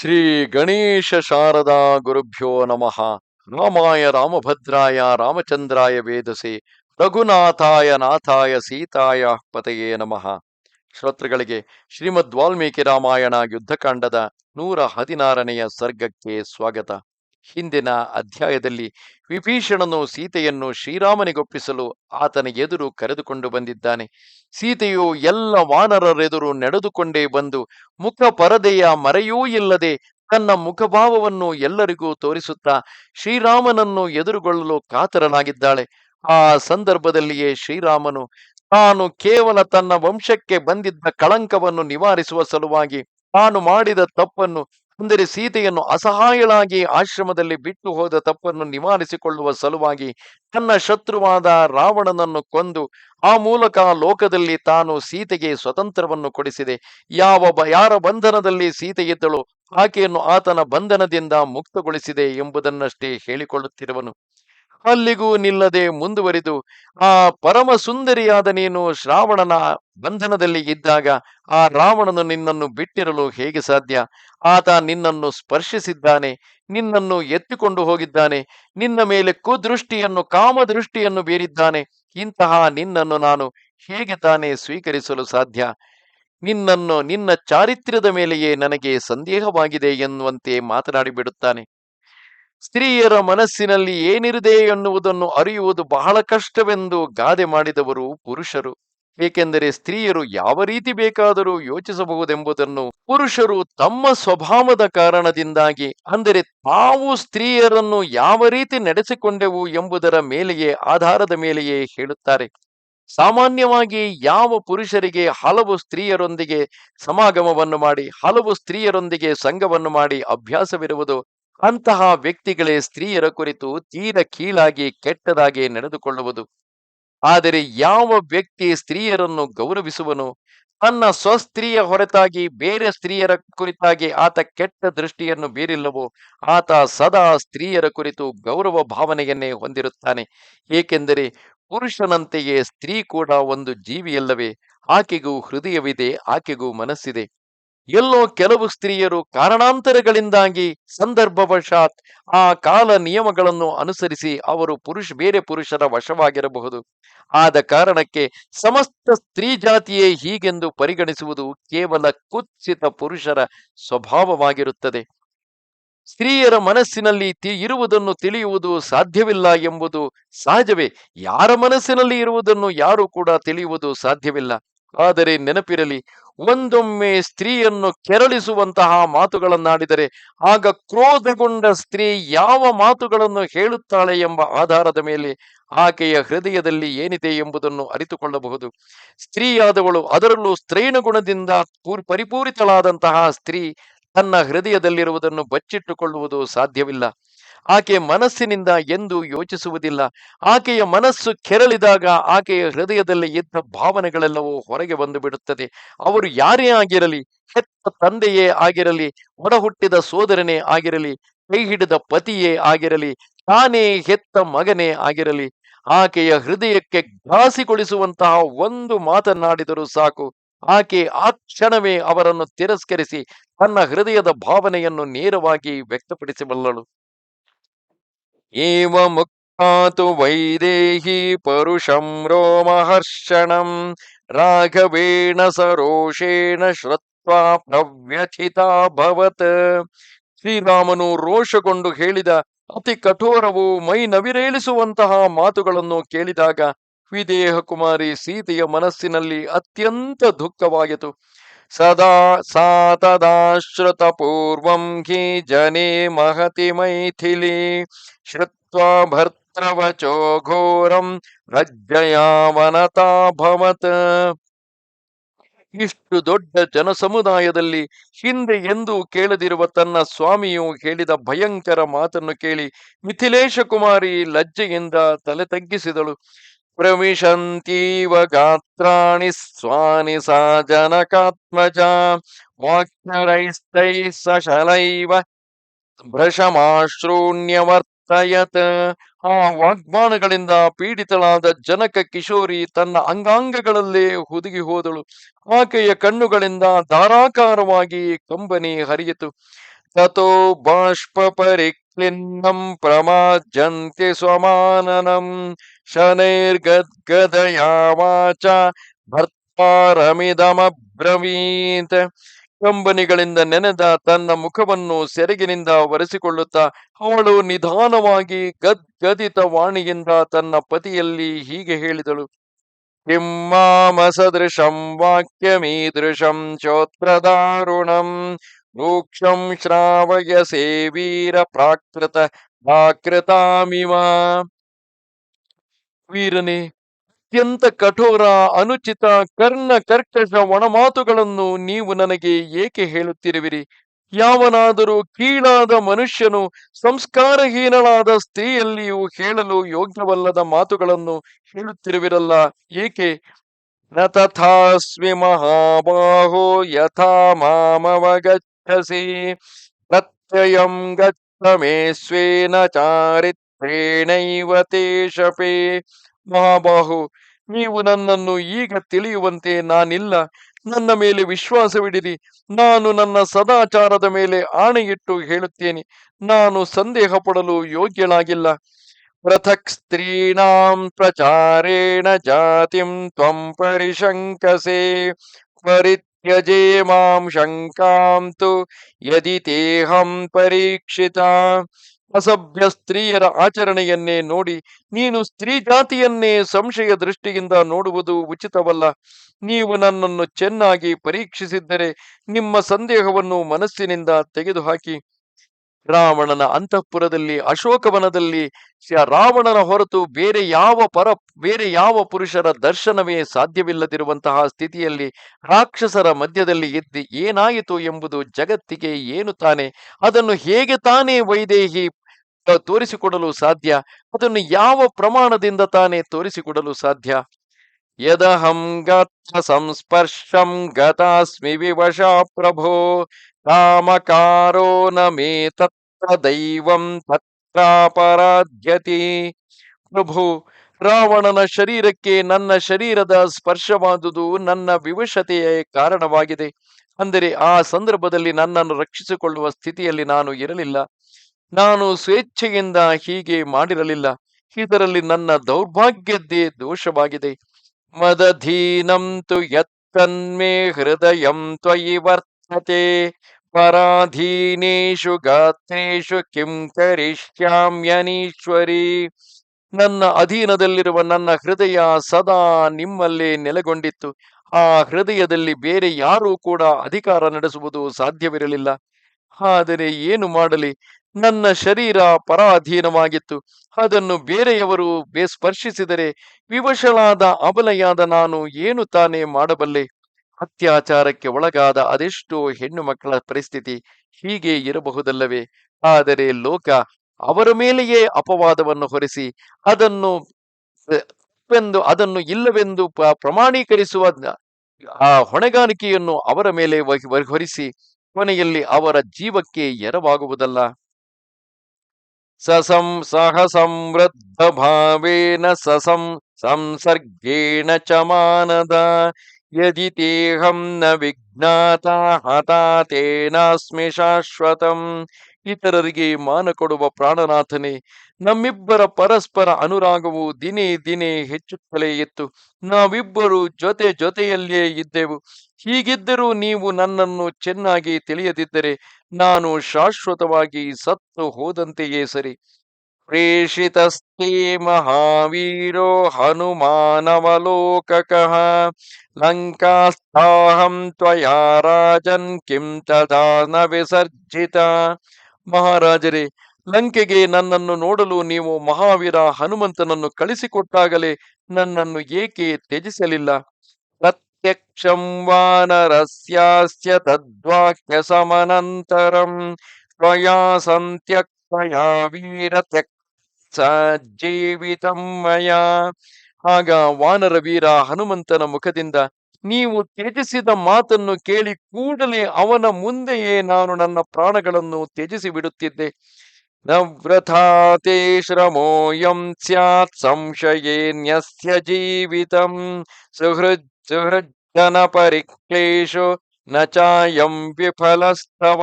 ಶ್ರೀ ಗಣೇಶ ಶಾರದಾ ಗುರುಭ್ಯೋ ನಮಃ. ರಾಮಾಯ ರಾಮಭದ್ರಾಯ ರಾಮಚಂದ್ರಾಯ ವೇದಸೆ. ರಘುನಾಥಾಯ ನಾಥಾಯ ಸೀತಾಯ ಪತೆಯೇ ನಮಃ. ಶ್ರೋತೃಗಳಿಗೆ ಶ್ರೀಮದ್ ವಾಲ್ಮೀಕಿ ರಾಮಾಯಣ ಯುದ್ಧಕಾಂಡದ ನೂರ ಹದಿನಾರನೆಯ ಸರ್ಗಕ್ಕೆ ಸ್ವಾಗತ. ಹಿಂದಿನ ಅಧ್ಯಾಯದಲ್ಲಿ ವಿಭೀಷಣನು ಸೀತೆಯನ್ನು ಶ್ರೀರಾಮನಿಗೊಪ್ಪಿಸಲು ಆತನ ಎದುರು ಕರೆದುಕೊಂಡು ಬಂದಿದ್ದಾನೆ. ಸೀತೆಯು ಎಲ್ಲ ವಾನರರೆದುರು ನಡೆದುಕೊಂಡೇ ಬಂದು ಮುಖ ಪರದೆಯ ಮರೆಯೂ ಇಲ್ಲದೆ ತನ್ನ ಮುಖಭಾವವನ್ನು ಎಲ್ಲರಿಗೂ ತೋರಿಸುತ್ತಾ ಶ್ರೀರಾಮನನ್ನು ಎದುರುಗೊಳ್ಳಲು ಕಾತರನಾಗಿದ್ದಾಳೆ. ಆ ಸಂದರ್ಭದಲ್ಲಿಯೇ ಶ್ರೀರಾಮನು ತಾನು ಕೇವಲ ತನ್ನ ವಂಶಕ್ಕೆ ಬಂದಿದ್ದ ಕಳಂಕವನ್ನು ನಿವಾರಿಸುವ ಸಲುವಾಗಿ ತಾನು ಮಾಡಿದ ತಪ್ಪನ್ನು ಅಂದರೆ ಸೀತೆಯನ್ನು ಅಸಹಾಯಳಾಗಿ ಆಶ್ರಮದಲ್ಲಿ ಬಿಟ್ಟು ಹೋದ ತಪ್ಪನ್ನು ನಿವಾರಿಸಿಕೊಳ್ಳುವ ಸಲುವಾಗಿ ತನ್ನ ಶತ್ರುವಾದ ರಾವಣನನ್ನು ಕೊಂದು ಆ ಮೂಲಕ ಲೋಕದಲ್ಲಿ ತಾನು ಸೀತೆಗೆ ಸ್ವತಂತ್ರವನ್ನು ಕೊಡಿಸಿದೆ. ಯಾವ ಯಾರ ಬಂಧನದಲ್ಲಿ ಸೀತೆ ಇದ್ದಳು, ಆಕೆಯನ್ನು ಆತನ ಬಂಧನದಿಂದ ಮುಕ್ತಗೊಳಿಸಿದೆ ಎಂಬುದನ್ನಷ್ಟೇ ಹೇಳಿಕೊಳ್ಳುತ್ತಿರುವನು. ಅಲ್ಲಿಗೂ ನಿಲ್ಲದೆ ಮುಂದುವರಿದು, ಆ ಪರಮ ಸುಂದರಿಯಾದ ನೀನು ಶ್ರಾವಣನ ಬಂಧನದಲ್ಲಿ ಇದ್ದಾಗ ಆ ರಾವಣನು ನಿನ್ನನ್ನು ಬಿಟ್ಟಿರಲು ಹೇಗೆ ಸಾಧ್ಯ? ಆತ ನಿನ್ನನ್ನು ಸ್ಪರ್ಶಿಸಿದ್ದಾನೆ, ನಿನ್ನನ್ನು ಎತ್ತಿಕೊಂಡು ಹೋಗಿದ್ದಾನೆ, ನಿನ್ನ ಮೇಲೆ ಕುದೃಷ್ಟಿಯನ್ನು, ಕಾಮದೃಷ್ಟಿಯನ್ನು ಬೀರಿದ್ದಾನೆ, ಇಂತಹ ನಿನ್ನನ್ನು ನಾನು ಹೇಗೆ ತಾನೇ ಸ್ವೀಕರಿಸಲು ಸಾಧ್ಯ? ನಿನ್ನನ್ನು, ನಿನ್ನ ಚಾರಿತ್ರ್ಯದ ಮೇಲೆಯೇ ನನಗೆ ಸಂದೇಹವಾಗಿದೆ ಎನ್ನುವಂತೆ ಮಾತನಾಡಿ ಬಿಡುತ್ತಾನೆ ಸ್ತ್ರೀಯರ ಮನಸ್ಸಿನಲ್ಲಿ ಏನಿರದೆ ಎನ್ನುವುದನ್ನು ಅರಿಯುವುದು ಬಹಳ ಕಷ್ಟವೆಂದು ಗಾದೆ ಮಾಡಿದವರು ಪುರುಷರು. ಏಕೆಂದರೆ ಸ್ತ್ರೀಯರು ಯಾವ ರೀತಿ ಬೇಕಾದರೂ ಯೋಚಿಸಬಹುದೆಂಬುದನ್ನು ಪುರುಷರು ತಮ್ಮ ಸ್ವಭಾವದ ಕಾರಣದಿಂದಾಗಿ, ಅಂದರೆ ತಾವು ಸ್ತ್ರೀಯರನ್ನು ಯಾವ ರೀತಿ ನಡೆಸಿಕೊಂಡೆವು ಎಂಬುದರ ಮೇಲೆಯೇ, ಆಧಾರದ ಮೇಲೆಯೇ ಹೇಳುತ್ತಾರೆ. ಸಾಮಾನ್ಯವಾಗಿ ಯಾವ ಪುರುಷರಿಗೆ ಹಲವು ಸ್ತ್ರೀಯರೊಂದಿಗೆ ಸಮಾಗಮವನ್ನು ಮಾಡಿ, ಹಲವು ಸ್ತ್ರೀಯರೊಂದಿಗೆ ಸಂಘವನ್ನು ಮಾಡಿ ಅಭ್ಯಾಸವಿರುವುದು ಅಂತಹ ವ್ಯಕ್ತಿಗಳೇ ಸ್ತ್ರೀಯರ ಕುರಿತು ತೀರ ಕೀಳಾಗಿ ಕೆಟ್ಟದಾಗಿ ನಡೆದುಕೊಳ್ಳುವುದು. ಆದರೆ ಯಾವ ವ್ಯಕ್ತಿ ಸ್ತ್ರೀಯರನ್ನು ಗೌರವಿಸುವನು? ತನ್ನ ಸ್ವಸ್ತ್ರೀಯ ಹೊರತಾಗಿ ಬೇರೆ ಸ್ತ್ರೀಯರ ಕುರಿತಾಗಿ ಆತ ಕೆಟ್ಟ ದೃಷ್ಟಿಯನ್ನು ಬೀರಿಲ್ಲವೋ? ಆತ ಸದಾ ಸ್ತ್ರೀಯರ ಕುರಿತು ಗೌರವ ಭಾವನೆಯನ್ನೇ ಹೊಂದಿರುತ್ತಾನೆ. ಏಕೆಂದರೆ ಪುರುಷನಂತೆಯೇ ಸ್ತ್ರೀ ಕೂಡ ಒಂದು ಜೀವಿಯಲ್ಲವೇ? ಆಕೆಗೂ ಹೃದಯವಿದೆ, ಆಕೆಗೂ ಮನಸ್ಸಿದೆ. ಎಲ್ಲೋ ಕೆಲವು ಸ್ತ್ರೀಯರು ಕಾರಣಾಂತರಗಳಿಂದಾಗಿ ಸಂದರ್ಭವಶಾತ್ ಆ ಕಾಲ ನಿಯಮಗಳನ್ನು ಅನುಸರಿಸಿ ಅವರು ಪುರುಷ, ಬೇರೆ ಪುರುಷರ ವಶವಾಗಿರಬಹುದು. ಆದ ಕಾರಣಕ್ಕೆ ಸಮಸ್ತ ಸ್ತ್ರೀ ಜಾತಿಯೇ ಹೀಗೆಂದು ಪರಿಗಣಿಸುವುದು ಕೇವಲ ಕುತ್ಸಿತ ಪುರುಷರ ಸ್ವಭಾವವಾಗಿರುತ್ತದೆ. ಸ್ತ್ರೀಯರ ಮನಸ್ಸಿನಲ್ಲಿ ಇರುವುದನ್ನು ತಿಳಿಯುವುದು ಸಾಧ್ಯವಿಲ್ಲ ಎಂಬುದು ಸಹಜವೇ. ಯಾರ ಮನಸ್ಸಿನಲ್ಲಿ ಇರುವುದನ್ನು ಯಾರು ಕೂಡ ತಿಳಿಯುವುದು ಸಾಧ್ಯವಿಲ್ಲ. ಆದರೆ ನೆನಪಿರಲಿ, ಒಂದೊಮ್ಮೆ ಸ್ತ್ರೀಯನ್ನು ಕೆರಳಿಸುವಂತಹ ಮಾತುಗಳನ್ನಾಡಿದರೆ ಆಗ ಕ್ರೋಧಗೊಂಡ ಸ್ತ್ರೀ ಯಾವ ಮಾತುಗಳನ್ನು ಹೇಳುತ್ತಾಳೆ ಎಂಬ ಆಧಾರದ ಮೇಲೆ ಆಕೆಯ ಹೃದಯದಲ್ಲಿ ಏನಿದೆ ಎಂಬುದನ್ನು ಅರಿತುಕೊಳ್ಳಬಹುದು. ಸ್ತ್ರೀಯಾದವಳು ಅದರಲ್ಲೂ ಸ್ತ್ರೈಣ ಗುಣದಿಂದ ಪರಿಪೂರಿತಳಾದಂತಹ ಸ್ತ್ರೀ ತನ್ನ ಹೃದಯದಲ್ಲಿರುವುದನ್ನು ಬಚ್ಚಿಟ್ಟುಕೊಳ್ಳುವುದು ಸಾಧ್ಯವಿಲ್ಲ. ಆಕೆ ಮನಸ್ಸಿನಿಂದ ಎಂದು ಯೋಚಿಸುವುದಿಲ್ಲ. ಆಕೆಯ ಮನಸ್ಸು ಕೆರಳಿದಾಗ ಆಕೆಯ ಹೃದಯದಲ್ಲಿ ಇದ್ದ ಭಾವನೆಗಳೆಲ್ಲವೂ ಹೊರಗೆ ಬಂದು ಬಿಡುತ್ತದೆ. ಅವರು ಯಾರೇ ಆಗಿರಲಿ, ಹೆತ್ತ ತಂದೆಯೇ ಆಗಿರಲಿ ಹೊರಹುಟ್ಟಿದ ಹುಟ್ಟಿದ ಸೋದರನೇ ಆಗಿರಲಿ, ಕೈ ಹಿಡಿದ ಪತಿಯೇ ಆಗಿರಲಿ, ತಾನೇ ಹೆತ್ತ ಮಗನೇ ಆಗಿರಲಿ, ಆಕೆಯ ಹೃದಯಕ್ಕೆ ಘಾಸಿಗೊಳಿಸುವಂತಹ ಒಂದು ಮಾತನಾಡಿದರೂ ಸಾಕು. ಆಕೆ ಆ ಕ್ಷಣವೇ ಅವರನ್ನು ತಿರಸ್ಕರಿಸಿ ತನ್ನ ಹೃದಯದ ಭಾವನೆಯನ್ನು ನೇರವಾಗಿ ವ್ಯಕ್ತಪಡಿಸಬಲ್ಲಳು ಏವ ಮುಕ್ತಾತು ವೈದೇಹಿ ಪರುಷಂ ರೋಮಹರ್ಷಣಂ ರಾಘವೇಣ ಸರೋಷೇಣ ಶ್ರುತ್ವಾ ಪ್ರವ್ಯಥಿತಾಭವತ್ ಶ್ರೀರಾಮನು ರೋಷಗೊಂಡು ಹೇಳಿದ ಅತಿ ಕಠೋರವು ಮೈ ನವಿರೇಳಿಸುವಂತಹ ಮಾತುಗಳನ್ನು ಕೇಳಿದಾಗ ವಿದೇಹ ಕುಮಾರಿ ಸೀತೆಯ ಮನಸ್ಸಿನಲ್ಲಿ ಅತ್ಯಂತ ದುಃಖವಾಯಿತು. ಸದಾ ಸಾತದಾಶ್ರತ ಪೂರ್ವಂ ಹಿ ಜನೇ ಮಹತಿ ಮೈಥಿಲಿ ಶ್ರುತ್ವ ಭರ್ತೃವಚೋ ಘೋರಂ ರಜ್ಜಯಾವನತಾಭವತ್ ಇಷ್ಟು ದೊಡ್ಡ ಜನಸಮುದಾಯದಲ್ಲಿ ಹಿಂದೆ ಎಂದು ಕೇಳದಿರುವ ತನ್ನ ಸ್ವಾಮಿಯು ಹೇಳಿದ ಭಯಂಕರ ಮಾತನ್ನು ಕೇಳಿ ಮಿಥಿಲೇಶ ಕುಮಾರಿ ಲಜ್ಜೆಯಿಂದ ತಲೆ ತಗ್ಗಿಸಿದಳು. ಪ್ರವಿಶಂತೀವ ಗಾತ್ರಾಣಿ ಸ್ವಾನಿ ಸಾ ಜನಕಾತ್ಮಜ ವಾಕ್ಯರೈಸ್ತೈ ಸಶಲೈವ ಭ್ರಶಮಾಶ್ರೂಣ್ಯವರ್ತಯತ್ ಆ ವಾಗ್ಮಾನಗಳಿಂದ ಪೀಡಿತಳಾದ ಜನಕ ಕಿಶೋರಿ ತನ್ನ ಅಂಗಾಂಗಗಳಲ್ಲೇ ಹುದುಗಿ ಹೋದಳು. ಆಕೆಯ ಕಣ್ಣುಗಳಿಂದ ಧಾರಾಕಾರವಾಗಿ ಕಂಬನಿ ಹರಿಯಿತು. ತಥೋ ಬಾಷ್ಪಪರಿಕ್ಲಿನ್ನಂ ಪ್ರಮಾಜಂತಿ ಶನೈರ್ಗದ್ಗದಯಾ ವಾಚ ಭರ್ತಾರಮಿದಮಬ್ರವೀತ್ ಕಂಬನಿಗಳಿಂದ ನೆನೆದ ತನ್ನ ಮುಖವನ್ನು ಸೆರಗಿನಿಂದ ಒರೆಸಿಕೊಳ್ಳುತ್ತಾ, ಅವಳು ನಿಧಾನವಾಗಿ ಗದ್ಗದಿತ ವಾಣಿಯಿಂದ ತನ್ನ ಪತಿಯಲ್ಲಿ ಹೀಗೆ ಹೇಳಿದಳು ಕಿಮ್ಮಾಮ ಸದೃಶಂ ವಾಕ್ಯಮೀದೃಶಂ ಚೋತ್ರದಾರುಣಂ ರೂಕ್ಷಂ ಶ್ರಾವಯಸೇ ಸೇವೀರ ಪ್ರಾಕೃತ ಪ್ರಾಕೃತಾಮಿವ ವೀರನೇ ಅತ್ಯಂತ ಕಠೋರ ಅನುಚಿತ ಕರ್ಣ ಕರ್ಕಶ ಒಣಮಾತುಗಳನ್ನು ನೀವು ನನಗೆ ಏಕೆ ಹೇಳುತ್ತಿರುವಿರಿ? ಯಾವನಾದರೂ ಕೀಳಾದ ಮನುಷ್ಯನು, ಸಂಸ್ಕಾರಹೀನಳಾದ ಸ್ತ್ರೀಯಲ್ಲಿಯೂ ಹೇಳಲು ಯೋಗ್ಯವಲ್ಲದ ಮಾತುಗಳನ್ನು ಹೇಳುತ್ತಿರುವಿರಲ್ಲ, ಏಕೆ? ನ ತಥಾಸ್ವಿ ಮಹಾಬಾಹೋ ಯಥಾ ಮಾಮವಗಚ್ಚಸಿ ಗಚ್ಚ ಮೇ ಸ್ವೇನ ಚಾರಿತ್ರೇಣೈವ ತೇ ಶಪೇ ಮಹಾಬಾಹು ನೀವು ನನ್ನನ್ನು ಈಗ ತಿಳಿಯುವಂತೆ ನಾನಿಲ್ಲ. ನನ್ನ ಮೇಲೆ ವಿಶ್ವಾಸವಿಡಿರಿ ನಾನು ನನ್ನ ಸದಾಚಾರದ ಮೇಲೆ ಆಣೆಯಿಟ್ಟು ಹೇಳುತ್ತೇನೆ. ನಾನು ಸಂದೇಹ ಪಡಲು ಯೋಗ್ಯಳಾಗಿಲ್ಲ. ಪೃಥಕ್ ಸ್ತ್ರೀಣಾಂ ಪ್ರಚಾರೇಣ ಜಾತಿಂ ತ್ವಂ ಪರಿಶಂಕಸೆ. ಮಾಂ ಶಂಕಾಂ ತು ಯದಿ ತೇಹಂ ಪರೀಕ್ಷಿತ ಅಸಭ್ಯ ಸ್ತ್ರೀಯರ ಆಚರಣೆಯನ್ನೇ ನೋಡಿ, ನೀನು ಸ್ತ್ರೀ ಜಾತಿಯನ್ನೇ ಸಂಶಯ ದೃಷ್ಟಿಯಿಂದ ನೋಡುವುದು ಉಚಿತವಲ್ಲ. ನೀವು ನನ್ನನ್ನು ಚೆನ್ನಾಗಿ ಪರೀಕ್ಷಿಸಿದ್ದರೆ ನಿಮ್ಮ ಸಂದೇಹವನ್ನು ಮನಸ್ಸಿನಿಂದ ತೆಗೆದುಹಾಕಿ. ರಾವಣನ ಅಂತಃಪುರದಲ್ಲಿ ಅಶೋಕವನದಲ್ಲಿ ರಾವಣನ ಹೊರತು ಬೇರೆ ಯಾವ ಪರ, ಬೇರೆ ಯಾವ ಪುರುಷರ ದರ್ಶನವೇ ಸಾಧ್ಯವಿಲ್ಲದಿರುವಂತಹ ಸ್ಥಿತಿಯಲ್ಲಿ ರಾಕ್ಷಸರ ಮಧ್ಯದಲ್ಲಿ ಇದ್ದು ಏನಾಯಿತು ಎಂಬುದು ಜಗತ್ತಿಗೆ ಏನು ತಾನೆ? ಅದನ್ನು ಹೇಗೆ ತಾನೇ ವೈದೇಹಿ ತೋರಿಸಿಕೊಡಲು ಸಾಧ್ಯ? ಅದನ್ನು ಯಾವ ಪ್ರಮಾಣದಿಂದ ತಾನೇ ತೋರಿಸಿಕೊಡಲು ಸಾಧ್ಯ? ಯದಹಂ ಗತ ಸಂಸ್ಪರ್ಶಂ ಗತಾಸ್ಮಿ ವಿವಶ ಪ್ರಭೋ, ಕಾಮಕಾರೋ ನ ಮೇ ತತ್ರ ದೈವಂ ತತ್ರಾಪರಾಧ್ಯತಿ ಪ್ರಭು ರಾವಣನ ಶರೀರಕ್ಕೆ ನನ್ನ ಶರೀರದ ಸ್ಪರ್ಶವಾದುದು ನನ್ನ ವಿವಶತೆಯ ಕಾರಣವಾಗಿದೆ. ಅಂದರೆ ಆ ಸಂದರ್ಭದಲ್ಲಿ ನನ್ನನ್ನು ರಕ್ಷಿಸಿಕೊಳ್ಳುವ ಸ್ಥಿತಿಯಲ್ಲಿ ನಾನು ಇರಲಿಲ್ಲ. ನಾನು ಸ್ವೇಚ್ಛೆಯಿಂದ ಹೀಗೆ ಮಾಡಿರಲಿಲ್ಲ. ಇದರಲ್ಲಿ ನನ್ನ ದೌರ್ಭಾಗ್ಯದ್ದೇ ದೋಷವಾಗಿದೆ. ಮದಧೀನಂ ತು ಯತ್ತನ್ಮೇ ಹೃದಯಂ ತ್ವಯಿ ವರ್ತತೆ. ಪರಾಧೀನೇಶು ಗಾತ್ರೇಶು ಕಿಂ ಕರಿಷ್ಯಾಮ್ಯನೀಶ್ವರಿ ನನ್ನ ಅಧೀನದಲ್ಲಿರುವ ನನ್ನ ಹೃದಯ ಸದಾ ನಿಮ್ಮಲ್ಲೇ ನೆಲೆಗೊಂಡಿತ್ತು. ಆ ಹೃದಯದಲ್ಲಿ ಬೇರೆ ಯಾರೂ ಕೂಡ ಅಧಿಕಾರ ನಡೆಸುವುದು ಸಾಧ್ಯವಿರಲಿಲ್ಲ. ಆದರೆ ಏನು ಮಾಡಲಿ? ನನ್ನ ಶರೀರ ಪರಾಧೀನವಾಗಿತ್ತು. ಅದನ್ನು ಬೇರೆಯವರು ಸ್ಪರ್ಶಿಸಿದರೆ ವಿವಶಳಾದ ಅಬಲೆಯಾದ ನಾನು ಏನು ತಾನೇ ಮಾಡಬಲ್ಲೆ? ಅತ್ಯಾಚಾರಕ್ಕೆ ಒಳಗಾದ ಅದೆಷ್ಟೋ ಹೆಣ್ಣು ಮಕ್ಕಳ ಪರಿಸ್ಥಿತಿ ಹೀಗೆ ಇರಬಹುದಲ್ಲವೇ? ಆದರೆ ಲೋಕ ಅವರ ಮೇಲೆಯೇ ಅಪವಾದವನ್ನು ಹೊರಿಸಿ ಅದನ್ನು ಎಂದು ಅದನ್ನು ಇಲ್ಲವೆಂದು ಪ್ರಮಾಣೀಕರಿಸುವ ಆ ಹೊಣೆಗಾರಿಕೆಯನ್ನು ಅವರ ಮೇಲೆ ಹೊರಿಸಿ ಕೊನೆಯಲ್ಲಿ ಅವರ ಜೀವಕ್ಕೆ ಎರವಾಗುವುದಲ್ಲ ಸಸಂ ಸಹ ಸಮೃದ್ಧ ಭಾವೇನ ಸಸಂ ಸಂಸರ್ಗೇಣ ಚ ಯದಿ ತೇಹಂ ನ ವಿಜ್ಞಾತ ಹತಾತೇನಾಸ್ಮಿ ಶಾಶ್ವತಂ ಇತರರಿಗೆ ಮಾನ ಕೊಡುವ ಪ್ರಾಣನಾಥನೇ, ನಮ್ಮಿಬ್ಬರ ಪರಸ್ಪರ ಅನುರಾಗವು ದಿನೇ ದಿನೇ ಹೆಚ್ಚುತ್ತಲೇ ಇತ್ತು. ನಾವಿಬ್ಬರು ಜೊತೆ ಜೊತೆಯಲ್ಲಿಯೇ ಇದ್ದೆವು. ಹೀಗಿದ್ದರೂ ನೀವು ನನ್ನನ್ನು ಚೆನ್ನಾಗಿ ತಿಳಿಯದಿದ್ದರೆ, ನಾನು ಶಾಶ್ವತವಾಗಿ ಸತ್ತು ಹೋದಂತೆಯೇ ಸರಿ. ಪ್ರೇಷಿತಸ್ತೆ ಮಹಾವೀರೋ ಹನುಮಾನವಲೋಕಕಃ. ಲಂಕಾಸ್ಥಾಹಂ त्वया ಕಿಂ ತದಾ ನ ವಿಸರ್ಜಿತ. ಮಹಾರಾಜರೇ, ಲಂಕೆಗೆ ನನ್ನನ್ನು ನೋಡಲು ನೀವು ಮಹಾವೀರ ಹನುಮಂತನನ್ನು ಕಳಿಸಿಕೊಟ್ಟಾಗಲೇ ನನ್ನನ್ನು ಏಕೆ ತ್ಯಜಿಸಲಿಲ್ಲ? ಪ್ರತ್ಯಕ್ಷಂ ವಾನರಸ್ಯಾಸ್ಯ ತದ್ವಾಕ್ಯ ಸಮನಂತರಂ. ತ್ವಯಾ ಸಂತ್ಯಕ್ತಯಾ ವೀರ ತ್ಯಕ್ತ ಜೀವಿತಂ ಮಯಾ. ಆಗ ವಾನರ ವೀರ ಹನುಮಂತನ ಮುಖದಿಂದ, ನೀವು ತ್ಯಜಿಸಿದ ಮಾತನ್ನು ಕೇಳಿ ಕೂಡಲೇ ಅವನ ಮುಂದೆಯೇ ನಾನು ನನ್ನ ಪ್ರಾಣಗಳನ್ನು ತ್ಯಜಿಸಿ ಬಿಡುತ್ತಿದ್ದೆ. ನವ್ರಥಾತೆ ಶ್ರಮೋಯಂ ಸ್ಯಾತ್ ಸಂಶಯೇನ್ಯಸ್ಯ ಜೀವಿತಂ. ಸುಹೃದ್, ಸುಹೃಜ್ಜನ ಪರಿಕ್ಲೇಶೋ ನ ಚಾಯಂ ವಿಫಲಸ್ತವ.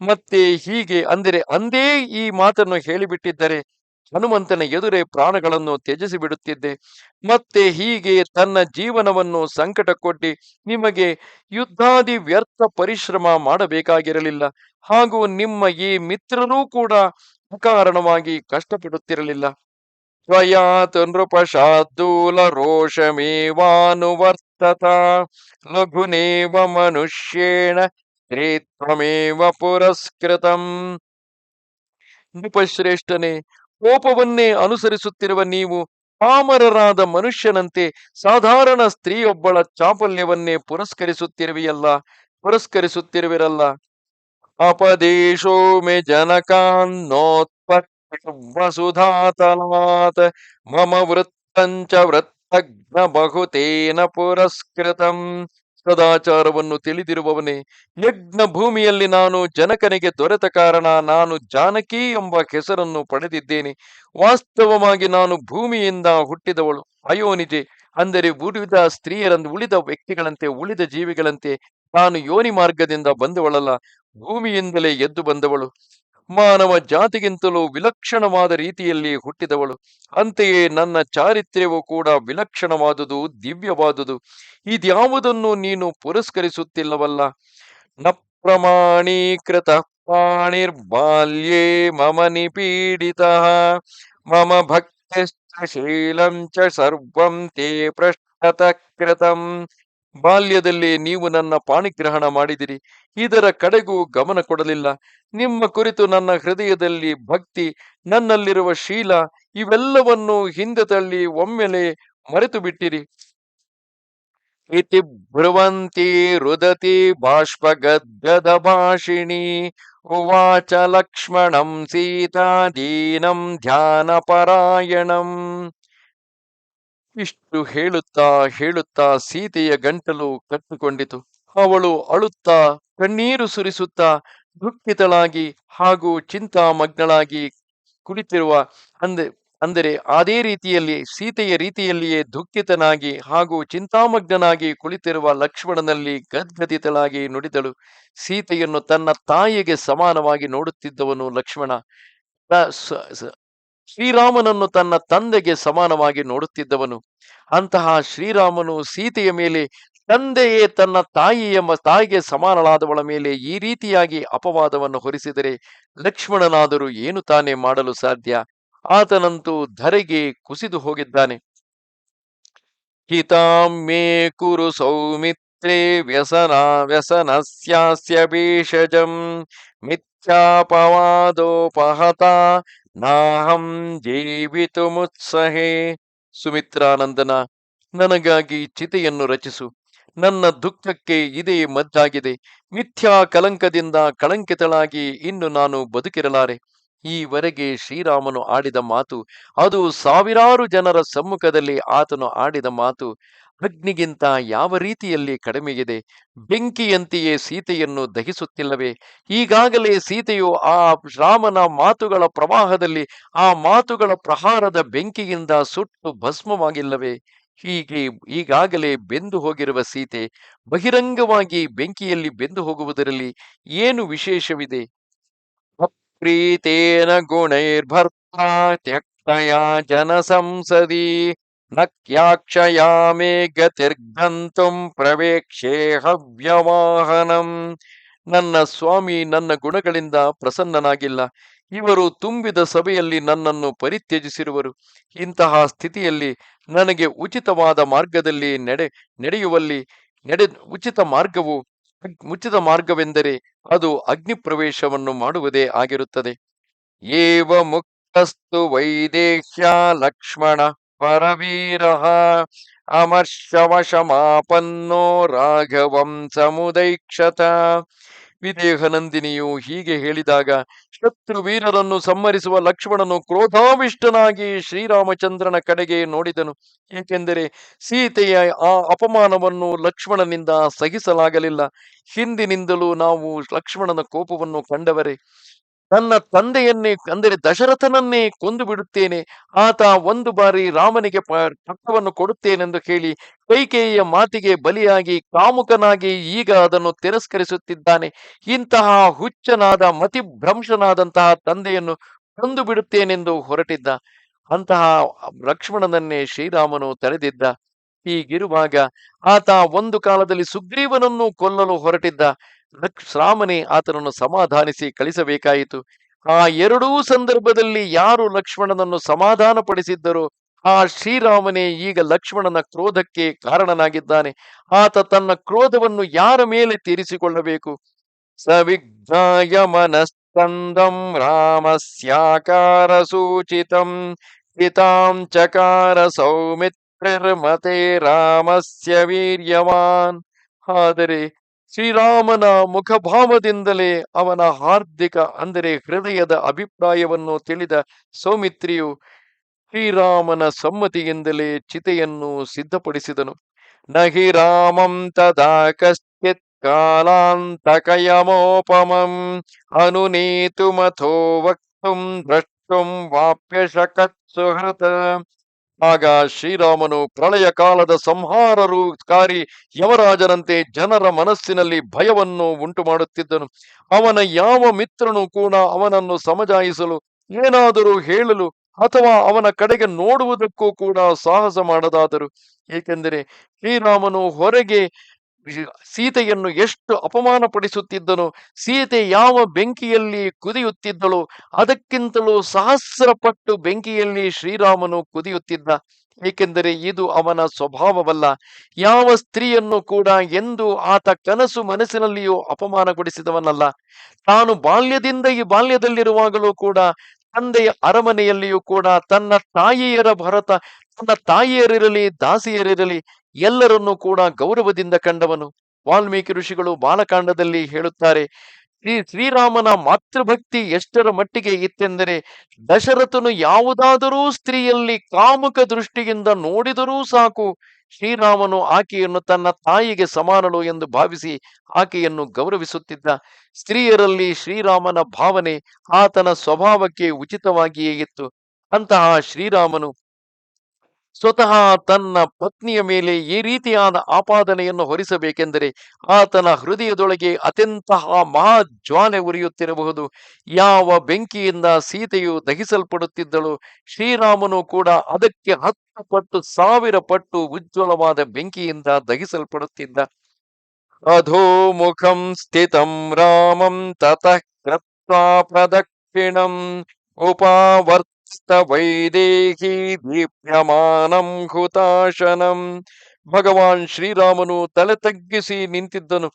ಮತ್ತೆ ಹೀಗೆ, ಅಂದರೆ ಅಂದೇ ಈ ಮಾತನ್ನು ಹೇಳಿಬಿಟ್ಟಿದ್ದರೆ ಹನುಮಂತನ ಎದುರೇ ಪ್ರಾಣಗಳನ್ನು ತ್ಯಜಿಸಿ ಬಿಡುತ್ತಿದ್ದೆ. ಮತ್ತೆ ಹೀಗೆ ತನ್ನ ಜೀವನವನ್ನು ಸಂಕಟ ಕೊಟ್ಟಿ ನಿಮಗೆ ಯುದ್ಧಾದಿ ವ್ಯರ್ಥ ಪರಿಶ್ರಮ ಮಾಡಬೇಕಾಗಿರಲಿಲ್ಲ. ಹಾಗೂ ನಿಮ್ಮ ಈ ಮಿತ್ರರೂ ಕೂಡ ಅಕಾರಣವಾಗಿ ಕಷ್ಟಪಡುತ್ತಿರಲಿಲ್ಲ. ತ್ವಯಾತ್ ನೃಪಶಾದೂಲ ರೋಷಮೇವಾನುವರ್ತತ. ಲಘುನೇವ ಮನುಷ್ಯೇಣ ಸ್ತ್ರೀತ್ವಮೇವ ಪುರಸ್ಕೃತಂ. ನೃಪಶ್ರೇಷ್ಠನೇ ಕೋಪವನ್ನೇ ಅನುಸರಿಸುತ್ತಿರುವ ನೀವು ಪಾಮರರಾದ ಮನುಷ್ಯನಂತೆ ಸಾಧಾರಣ ಸ್ತ್ರೀಯೊಬ್ಬಳ ಚಾಪಲ್ಯವನ್ನೇ ಪುರಸ್ಕರಿಸುತ್ತಿರುವಿಯಲ್ಲ, ಪುರಸ್ಕರಿಸುತ್ತಿರುವಿರಲ್ಲ. ಅಪದೇಶೋ ಮೇ ಜನಕಾನ್ನೋತ್ಪತ್ತಿ ವಸುಧಾತಲಾತ್ ಮಮ ವೃತ್ತಂಚ ವೃತ್ತಗ್ನ ಬಹುತೇನ ಪುರಸ್ಕೃತಂ. ಸದಾಚಾರವನ್ನು ತಿಳಿದಿರುವವನೇ, ಯಜ್ಞ ಭೂಮಿಯಲ್ಲಿ ನಾನು ಜನಕನಿಗೆ ದೊರೆತ ಕಾರಣ ನಾನು ಜಾನಕಿ ಎಂಬ ಹೆಸರನ್ನು ಪಡೆದಿದ್ದೇನೆ. ವಾಸ್ತವವಾಗಿ ನಾನು ಭೂಮಿಯಿಂದ ಹುಟ್ಟಿದವಳು. ಅಯೋನಿಜೆ ಅಂದರೆ ಉಳಿದ ಸ್ತ್ರೀಯರಂದು ಉಳಿದ ವ್ಯಕ್ತಿಗಳಂತೆ, ಉಳಿದ ಜೀವಿಗಳಂತೆ ನಾನು ಯೋನಿ ಮಾರ್ಗದಿಂದ ಬಂದವಳಲ್ಲ, ಭೂಮಿಯಿಂದಲೇ ಎದ್ದು ಬಂದವಳು. ಮಾನವ ಜಾತಿಗಿಂತಲೂ ವಿಲಕ್ಷಣವಾದ ರೀತಿಯಲ್ಲಿ ಹುಟ್ಟಿದವಳು. ಅಂತೆಯೇ ನನ್ನ ಚಾರಿತ್ರ್ಯವು ಕೂಡ ವಿಲಕ್ಷಣವಾದುದು, ದಿವ್ಯವಾದುದು. ಇದ್ಯಾವುದನ್ನು ನೀನು ಪುರಸ್ಕರಿಸುತ್ತಿಲ್ಲವಲ್ಲ? ನ ಪ್ರಮಾಣೀಕೃತ ಪಾಣಿರ್ಬಾಲ್ಯೇ ಮಮ ನಿಪೀಡಿತ. ಮಮ ಭಕ್ತಿಶ್ಚ ಶೀಲಂ ಚ ಸರ್ವಂ ತೇ ಬಾಲ್ಯದಲ್ಲಿ ನೀವು ನನ್ನ ಪಾಣಿಗ್ರಹಣ ಮಾಡಿದಿರಿ. ಇದರ ಕಡೆಗೂ ಗಮನ ಕೊಡಲಿಲ್ಲ. ನಿಮ್ಮ ಕುರಿತು ನನ್ನ ಹೃದಯದಲ್ಲಿ ಭಕ್ತಿ, ನನ್ನಲ್ಲಿರುವ ಶೀಲ, ಇವೆಲ್ಲವನ್ನು ಹಿಂದೆ ತಳ್ಳಿ ಒಮ್ಮೆಲೆ ಮರೆತು ಬಿಟ್ಟಿರಿ ಇತಿ ಬ್ರುವಂತಿ ರುದತಿ ಬಾಷ್ಪಗದ್ಗದ ಭಾಷಿಣಿ, ಉವಾಚ ಲಕ್ಷ್ಮಣಂ ಸೀತಾ ದೀನಂ ಧ್ಯಾನ ಪರಾಯಣಂ ಇಷ್ಟು ಹೇಳುತ್ತಾ ಹೇಳುತ್ತಾ ಸೀತೆಯ ಗಂಟಲು ಕಟ್ಟಿಕೊಂಡಿತು. ಅವಳು ಅಳುತ್ತಾ ಕಣ್ಣೀರು ಸುರಿಸುತ್ತಾ ದುಃಖಿತಳಾಗಿ ಹಾಗೂ ಚಿಂತಾಮಗ್ನಳಾಗಿ ಕುಳಿತಿರುವ ಅಂದೆ, ಅಂದರೆ ಅದೇ ರೀತಿಯಲ್ಲಿ ಸೀತೆಯ ರೀತಿಯಲ್ಲಿಯೇ ದುಃಖಿತನಾಗಿ ಹಾಗೂ ಚಿಂತಾಮಗ್ನನಾಗಿ ಕುಳಿತಿರುವ ಲಕ್ಷ್ಮಣನಲ್ಲಿ ಗದ್ಗದಿತಳಾಗಿ ನುಡಿದಳು. ಸೀತೆಯನ್ನು ತನ್ನ ತಾಯಿಗೆ ಸಮಾನವಾಗಿ ನೋಡುತ್ತಿದ್ದವನು ಲಕ್ಷ್ಮಣ. ಶ್ರೀರಾಮನನ್ನು ತನ್ನ ತಂದೆಗೆ ಸಮಾನವಾಗಿ ನೋಡುತ್ತಿದ್ದವನು. ಅಂತಹ ಶ್ರೀರಾಮನು ಸೀತೆಯ ಮೇಲೆ, ತಂದೆಯೇ, ತನ್ನ ತಾಯಿ ಎಂಬ ತಾಯಿಗೆ ಸಮಾನಳಾದವಳ ಮೇಲೆ ಈ ರೀತಿಯಾಗಿ ಅಪವಾದವನ್ನು ಹೊರಿಸಿದರೆ ಲಕ್ಷ್ಮಣನಾದರೂ ಏನು ತಾನೇ ಮಾಡಲು ಸಾಧ್ಯ? ಆತನಂತೂ ಧರೆಗೆ ಕುಸಿದು ಹೋಗಿದ್ದಾನೆ. ಹಿತಾಮೇ ಕುರು ಸೌಮಿತ್ರೇ ವ್ಯಸನ, ವ್ಯಸನಸ್ಯಾಸ್ಯ ಭೇಷಜಂ, ಮಿಥ್ಯಾಪವಾದೋಪಹತ ನಾಹಂ ಜೀವಿತುಮುತ್ಸಹೇ. ಸುಮಿತ್ರಾನಂದನ, ನನಗಾಗಿ ಚಿತೆಯನ್ನು ರಚಿಸು. ನನ್ನ ದುಃಖಕ್ಕೆ ಇದೇ ಮದ್ದಾಗಿದೆ. ಮಿಥ್ಯಾ ಕಲಂಕದಿಂದ ಕಳಂಕಿತಳಾಗಿ ಇನ್ನು ನಾನು ಬದುಕಿರಲಾರೆ. ಈವರೆಗೆ ಶ್ರೀರಾಮನು ಆಡಿದ ಮಾತು, ಅದು ಸಾವಿರಾರು ಜನರ ಸಮ್ಮುಖದಲ್ಲಿ ಆತನು ಆಡಿದ ಮಾತು, ಅಗ್ನಿಗಿಂತ ಯಾವ ರೀತಿಯಲ್ಲಿ ಕಡಿಮೆಯಿದೆ, ಬೆಂಕಿಯಂತೆಯೇ ಸೀತೆಯನ್ನು ದಹಿಸುತ್ತಿಲ್ಲವೇ? ಈಗಾಗಲೇ ಸೀತೆಯು ಆ ರಾಮನ ಮಾತುಗಳ ಪ್ರವಾಹದಲ್ಲಿ, ಆ ಮಾತುಗಳ ಪ್ರಹಾರದ ಬೆಂಕಿಯಿಂದ ಸುಟ್ಟು ಭಸ್ಮವಾಗಿಲ್ಲವೆ? ಹೀಗೆ ಈಗಾಗಲೇ ಬೆಂದು ಹೋಗಿರುವ ಸೀತೆ, ಬಹಿರಂಗವಾಗಿ ಬೆಂಕಿಯಲ್ಲಿ ಬೆಂದು ಹೋಗುವುದರಲ್ಲಿ ಏನು ವಿಶೇಷವಿದೆ? ಅಪ್ರೀತೇನ ಗುಣೈರ್ಭರ್ತ ತ್ಯಕ್ತಯ ಜನ ಸಂಸದಿ ನಕ್ಯಾಕ್ಷಯಾಮೇ ಗತಿರ್ಗಂತುಂ ಪ್ರವೇಕ್ಷೆ ಹವ್ಯವಾಹನಂ. ನನ್ನ ಸ್ವಾಮಿ ನನ್ನ ಗುಣಗಳಿಂದ ಪ್ರಸನ್ನನಾಗಿಲ್ಲ. ಇವರು ತುಂಬಿದ ಸಭೆಯಲ್ಲಿ ನನ್ನನ್ನು ಪರಿತ್ಯಜಿಸಿರುವರು. ಇಂತಹ ಸ್ಥಿತಿಯಲ್ಲಿ ನನಗೆ ಉಚಿತವಾದ ಮಾರ್ಗದಲ್ಲಿ ನಡೆ, ನಡೆಯುವಲ್ಲಿ, ನಡೆ, ಉಚಿತ ಮಾರ್ಗವು ಉಚಿತ ಮಾರ್ಗವೆಂದರೆ ಅದು ಅಗ್ನಿ ಪ್ರವೇಶವನ್ನು ಮಾಡುವುದೇ ಆಗಿರುತ್ತದೆ. ಏವ ಮುಕ್ತಸ್ತು ವೈದೇಹ್ಯ ಲಕ್ಷ್ಮಣ ಪರವೀರ ಅಮರ್ಷವಶಮಾಪನ್ನೋ ರಾಘವಂ ಸಮುದೈಕ್ಷತ ವಿದೇಹನಂದಿನಿಯು ಹೀಗೆ ಹೇಳಿದಾಗ ಶತ್ರು ವೀರರನ್ನು ಸಂಹರಿಸುವ ಲಕ್ಷ್ಮಣನು ಕ್ರೋಧಾವಿಷ್ಟನಾಗಿ ಶ್ರೀರಾಮಚಂದ್ರನ ಕಡೆಗೆ ನೋಡಿದನು. ಏಕೆಂದರೆ ಸೀತೆಯ ಆ ಅಪಮಾನವನ್ನು ಲಕ್ಷ್ಮಣನಿಂದ ಸಹಿಸಲಾಗಲಿಲ್ಲ. ಹಿಂದಿನಿಂದಲೂ ನಾವು ಲಕ್ಷ್ಮಣನ ಕೋಪವನ್ನು ಕಂಡವರೇ. ನನ್ನ ತಂದೆಯನ್ನೇ ಅಂದರೆ ದಶರಥನನ್ನೇ ಕೊಂದು ಬಿಡುತ್ತೇನೆ. ಆತ ಒಂದು ಬಾರಿ ರಾಮನಿಗೆ ಪ- ಪಟ್ಟವನ್ನು ಕೊಡುತ್ತೇನೆಂದು ಹೇಳಿ ಕೈಕೇಯಿಯ ಮಾತಿಗೆ ಬಲಿಯಾಗಿ ಕಾಮುಕನಾಗಿ ಈಗ ಅದನ್ನು ತಿರಸ್ಕರಿಸುತ್ತಿದ್ದಾನೆ. ಇಂತಹ ಹುಚ್ಚನಾದ ಮತಿಭ್ರಂಶನಾದಂತಹ ತಂದೆಯನ್ನು ಕೊಂದು ಬಿಡುತ್ತೇನೆಂದು ಹೊರಟಿದ್ದ. ಅಂತಹ ಲಕ್ಷ್ಮಣನನ್ನೇ ಶ್ರೀರಾಮನು ತಡೆದಿದ್ದ. ಹೀಗಿರುವಾಗ ಆತ ಒಂದು ಕಾಲದಲ್ಲಿ ಸುಗ್ರೀವನನ್ನು ಕೊಲ್ಲಲು ಹೊರಟಿದ್ದ. ಲಕ್ಷ್- ರಾಮನೇ ಆತನನ್ನು ಸಮಾಧಾನಿಸಿ ಕಳಿಸಬೇಕಾಯಿತು. ಆ ಎರಡೂ ಸಂದರ್ಭದಲ್ಲಿ ಯಾರು ಲಕ್ಷ್ಮಣನನ್ನು ಸಮಾಧಾನ ಆ ಶ್ರೀರಾಮನೇ ಈಗ ಲಕ್ಷ್ಮಣನ ಕ್ರೋಧಕ್ಕೆ ಕಾರಣನಾಗಿದ್ದಾನೆ. ಆತ ತನ್ನ ಕ್ರೋಧವನ್ನು ಯಾರ ಮೇಲೆ ತೀರಿಸಿಕೊಳ್ಳಬೇಕು? ಸವಿಜ್ಞಾಯ ಮನಸ್ಕಂದಂ ರಾಮಸ್ಯಾಕಾರ ಸೂಚಿತಂ ಹಿತಾಂ ಚಕಾರ ಮತೆ ರಾಮಸ್ಯ ವೀರ್ಯವಾನ್. ಆದರೆ ಶ್ರೀರಾಮನ ಮುಖಭಾವದಿಂದಲೇ ಅವನ ಹಾರ್ದಿಕ, ಅಂದರೆ ಹೃದಯದ ಅಭಿಪ್ರಾಯವನ್ನು ತಿಳಿದ ಸೌಮಿತ್ರಿಯು ಶ್ರೀರಾಮನ ಸಮ್ಮತಿಯಿಂದಲೇ ಚಿತೆಯನ್ನು ಸಿದ್ಧಪಡಿಸಿದನು. ನಹಿ ರಾಮಂ ತದಾ ಕಶ್ಚಿತ್ ಕಾಲಾಂತಕಯಮೋಪಮಂ ಅನುನೇತುಮಥೋ ವಕ್ತುಂ ದ್ರಷ್ಟುಂ ವಾಪ್ಯ ಶಕತ್ ಸುಹೃತ ಆಗ ಶ್ರೀರಾಮನು ಪ್ರಳಯ ಕಾಲದ ಸಂಹಾರರೂಕಾರಿ ಯವರಾಜನಂತೆ ಜನರ ಮನಸ್ಸಿನಲ್ಲಿ ಭಯವನ್ನು ಉಂಟು ಮಾಡುತ್ತಿದ್ದನು ಅವನ ಯಾವ ಮಿತ್ರನು ಕೂಡ ಅವನನ್ನು ಸಮಜಾಯಿಸಲು, ಏನಾದರೂ ಹೇಳಲು ಅಥವಾ ಅವನ ಕಡೆಗೆ ನೋಡುವುದಕ್ಕೂ ಕೂಡ ಸಾಹಸ ಮಾಡದಾದರು. ಏಕೆಂದರೆ ಶ್ರೀರಾಮನು ಹೊರಗೆ ಸೀತೆಯನ್ನು ಎಷ್ಟು ಅಪಮಾನ ಪಡಿಸುತ್ತಿದ್ದನು ಸೀತೆ ಯಾವ ಬೆಂಕಿಯಲ್ಲಿ ಕುದಿಯುತ್ತಿದ್ದಳು, ಅದಕ್ಕಿಂತಲೂ ಸಹಸ್ರ ಪಟ್ಟು ಬೆಂಕಿಯಲ್ಲಿ ಶ್ರೀರಾಮನು ಕುದಿಯುತ್ತಿದ್ದ. ಏಕೆಂದರೆ ಇದು ಅವನ ಸ್ವಭಾವವಲ್ಲ. ಯಾವ ಸ್ತ್ರೀಯನ್ನು ಕೂಡ ಎಂದು ಆತ ಕನಸು ಮನಸ್ಸಿನಲ್ಲಿಯೂ ಅಪಮಾನಗೊಳಿಸಿದವನಲ್ಲ. ತಾನು ಬಾಲ್ಯದಿಂದ ಈ ಬಾಲ್ಯದಲ್ಲಿರುವಾಗಲೂ ಕೂಡ ತಂದೆಯ ಅರಮನೆಯಲ್ಲಿಯೂ ಕೂಡ ತನ್ನ ತಾಯಿಯರ ಭರತ, ತನ್ನ ತಾಯಿಯರಿರಲಿ, ದಾಸಿಯರಿರಲಿ ಎಲ್ಲರನ್ನೂ ಕೂಡ ಗೌರವದಿಂದ ಕಂಡವನು. ವಾಲ್ಮೀಕಿ ಋಷಿಗಳು ಬಾಲಕಾಂಡದಲ್ಲಿ ಹೇಳುತ್ತಾರೆ, ಶ್ರೀ ಶ್ರೀರಾಮನ ಮಾತೃಭಕ್ತಿ ಎಷ್ಟರ ಮಟ್ಟಿಗೆ ಇತ್ತೆಂದರೆ, ದಶರಥನು ಯಾವುದಾದರೂ ಸ್ತ್ರೀಯಲ್ಲಿ ಕಾಮುಕ ದೃಷ್ಟಿಯಿಂದ ನೋಡಿದರೂ ಸಾಕು, ಶ್ರೀರಾಮನು ಆಕೆಯನ್ನು ತನ್ನ ತಾಯಿಗೆ ಸಮಾನಳು ಎಂದು ಭಾವಿಸಿ ಆಕೆಯನ್ನು ಗೌರವಿಸುತ್ತಿದ್ದ. ಸ್ತ್ರೀಯರಲ್ಲಿ ಶ್ರೀರಾಮನ ಭಾವನೆ ಆತನ ಸ್ವಭಾವಕ್ಕೆ ಉಚಿತವಾಗಿಯೇ ಇತ್ತು. ಅಂತಹ ಶ್ರೀರಾಮನು ಸ್ವತಃ ತನ್ನ ಪತ್ನಿಯ ಮೇಲೆ ಈ ರೀತಿಯಾದ ಆಪಾದನೆಯನ್ನು ಹೊರಿಸಬೇಕೆಂದರೆ ಆತನ ಹೃದಯದೊಳಗೆ ಅತ್ಯಂತಹ ಮಹಾಜ್ವಾಲೆ ಉರಿಯುತ್ತಿರಬಹುದು. ಯಾವ ಬೆಂಕಿಯಿಂದ ಸೀತೆಯು ದಹಿಸಲ್ಪಡುತ್ತಿದ್ದಳು, ಶ್ರೀರಾಮನು ಕೂಡ ಅದಕ್ಕೆ ಹತ್ತು ಪಟ್ಟು, ಸಾವಿರ ಪಟ್ಟು ಉಜ್ವಲವಾದ ಬೆಂಕಿಯಿಂದ ದಹಿಸಲ್ಪಡುತ್ತಿದ್ದ. ಅಧೋಮುಖಂ ಸ್ಥಿತಂ ರಾಮಂ ತತಃ ಪ್ರದಕ್ಷಿಣಂ ಉಪಾವರ್ತ ವೈದೇಹಿ ದೀಪ್ಯಮಾನಂ ಹುತಾಶನಂ ಭಗವಾನ್ ಶ್ರೀರಾಮನು ತಲೆ ತಗ್ಗಿಸಿ ನಿಂತಿದ್ದನು.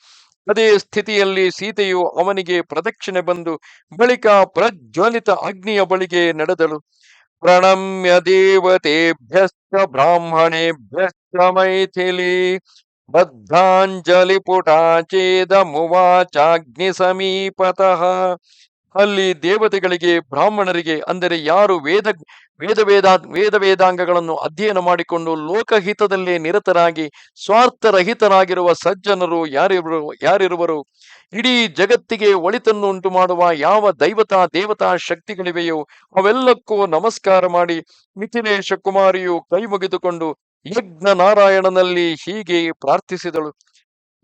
ಅದೇ ಸ್ಥಿತಿಯಲ್ಲಿ ಸೀತೆಯು ಅವನಿಗೆ ಪ್ರದಕ್ಷಿಣೆ ಬಂದು ಬಳಿಕ ಪ್ರಜ್ವಲಿತ ಅಗ್ನಿಯ ಬಳಿಗೆ ನಡೆದಳು. ಪ್ರಣಮ್ಯ ದೇವತೆಭ್ಯಶ್ಚ ಬ್ರಾಹ್ಮಣೇಭ್ಯಶ್ಚ ಮೈಥಿಲಿ ಬದ್ಧಾಂಜಲಿ ಪುಟಾಚೇದ ಮುವಾಚಾಗ್ನಿ ಸಮೀಪತಃ ಅಲ್ಲಿ ದೇವತೆಗಳಿಗೆ, ಬ್ರಾಹ್ಮಣರಿಗೆ, ಅಂದರೆ ಯಾರು ವೇದ ವೇದ ವೇದ ವೇದ ವೇದಾಂಗಗಳನ್ನು ಅಧ್ಯಯನ ಮಾಡಿಕೊಂಡು ಲೋಕಹಿತದಲ್ಲೇ ನಿರತರಾಗಿ, ಸ್ವಾರ್ಥರಹಿತರಾಗಿರುವ ಸಜ್ಜನರು ಯಾರಿರು ಯಾರಿರುವರು? ಇಡೀ ಜಗತ್ತಿಗೆ ಒಳಿತನ್ನು ಉಂಟು ಮಾಡುವ ಯಾವ ದೈವತಾ, ದೇವತಾ ಶಕ್ತಿಗಳಿವೆಯೋ, ಅವೆಲ್ಲಕ್ಕೂ ನಮಸ್ಕಾರ ಮಾಡಿ ಮಿಥಿಲೇಶ ಕುಮಾರಿಯು ಕೈ ಮುಗಿದುಕೊಂಡು ಯಜ್ಞ ನಾರಾಯಣನಲ್ಲಿ ಹೀಗೆ ಪ್ರಾರ್ಥಿಸಿದಳು.